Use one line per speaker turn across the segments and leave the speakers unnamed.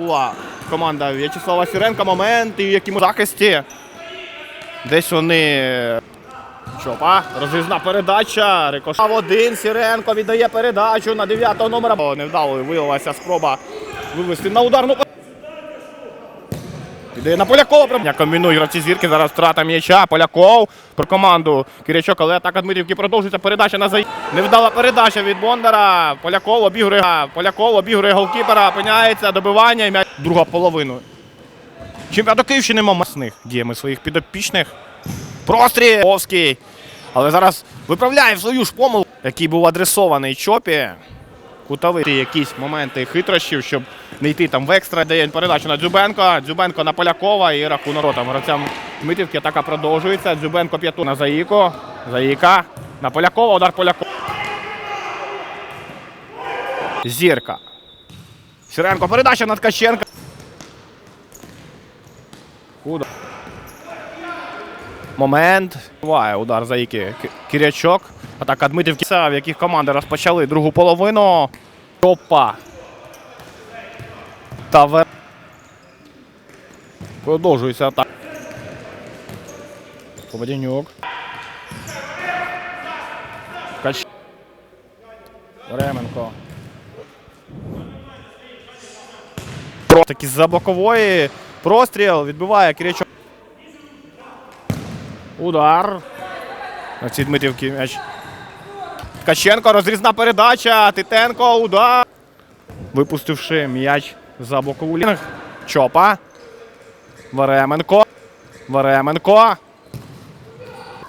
Була команда В'ячеслава Сіренка. Момент і в якому захисті. Десь вони. Чопа, розрізна передача. Рикошав один. Сіренко віддає передачу на 9-го номера. Невдало виявилася спроба вивести на ударну. Іде на Полякова. прям- Комбінують гравці зірки. Зараз втрата м'яча. Поляков про команду. Кирячок, але атака Дмитрівки продовжується. Передача на заї. Невдала передача від Бондара. Поляков обігрує. Поляков обігрує голкіпера. Опиняється. Добивання. і. Друга половину. Чемпіонату Київщини момасних діями своїх підопічних. Простріл. Овський. Але зараз виправляє свою ж помилку, який був адресований Чопі. Кутовий якісь моменти хитрощів, щоб не йти там в екстра. Дає передачу на Дзюбенко. Дзюбенко на Полякова і рахунок ротам. Гравцям Дмитрівки атака продовжується. Дзюбенко п'яту на Заїко. Заїка на Полякова. Удар Полякова. Зірка. Сиренко. Передача на Ткаченка. Удар. Момент. Буває удар Заїки. Ки- Кирячок. Атака Дмитрівки, в яких команди розпочали другу половину. Опа. Тавер. Продовжується атака. Поводянюк. Кач. Ременко. Про таки з-за бокової. Простріл відбиває Кирячок. Удар. На цій Дмитрівки м'яч. Ткаченко, розрізна передача. Титенко, удар. Випустивши м'яч за бокову лінію. Чопа. Ваременко. Ваременко.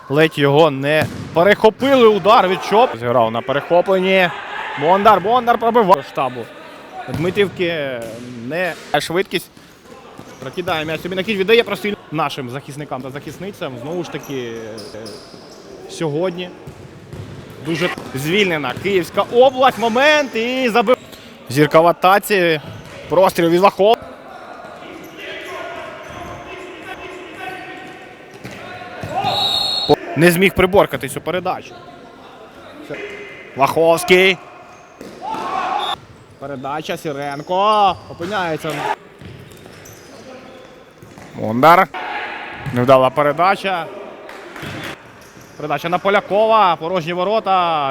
Ледь його не перехопили удар від Чоп. Зіграв на перехопленні. Бондар, Бондар пробивав штабу. Дмитрівки не швидкість. Прокидає м'яч собі на кінь, віддає простріл нашим захисникам та захисницям. Знову ж таки, е, сьогодні дуже звільнена Київська область. Момент і забив. Зірка в атаці. Простріл від Лахов. Не зміг приборкати цю передачу. Лаховський. Передача Сіренко. Опиняється. Мондар. Невдала передача. Передача на Полякова. Порожні ворота.